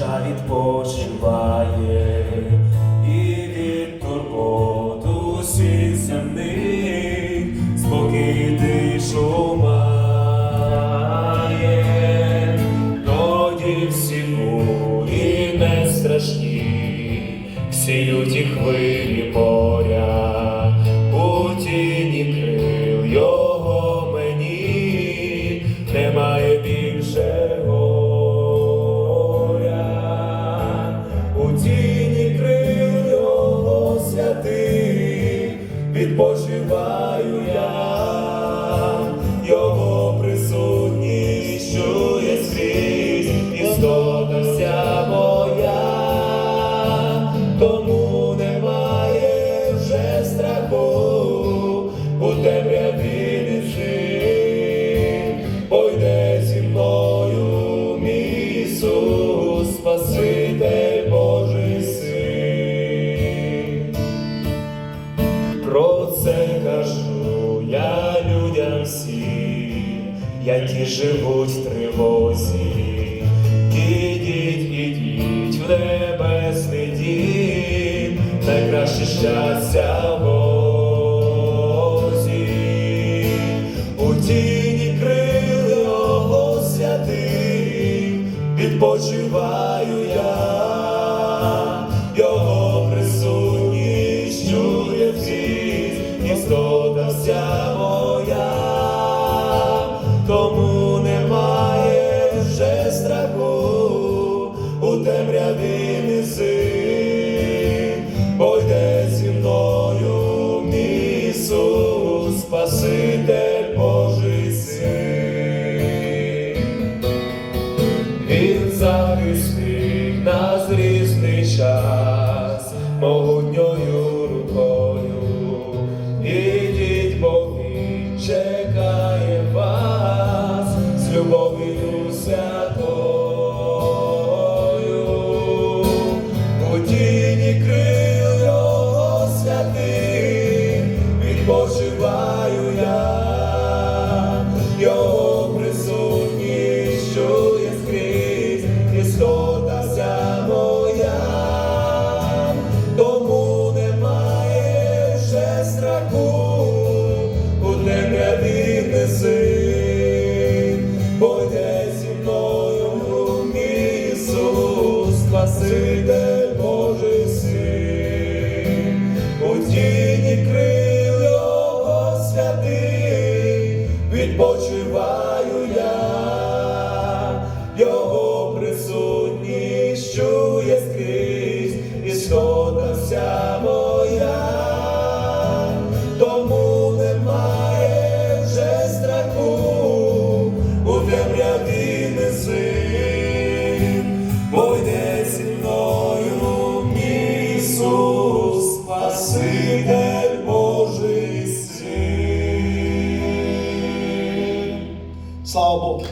душа відпочиває. І від турбот усіх земних спокій дишу має, тоді всі мурі не страшні, всіють і хвилі. відпочиваю я його. які живуть в тривозі, ідіть, ідіть в небесний дім, найкраще щастя Бозі. у тіні крило святих відпочиваю я. Його присутність чує всіх, істота вся. Святого. відпочивай. Salmo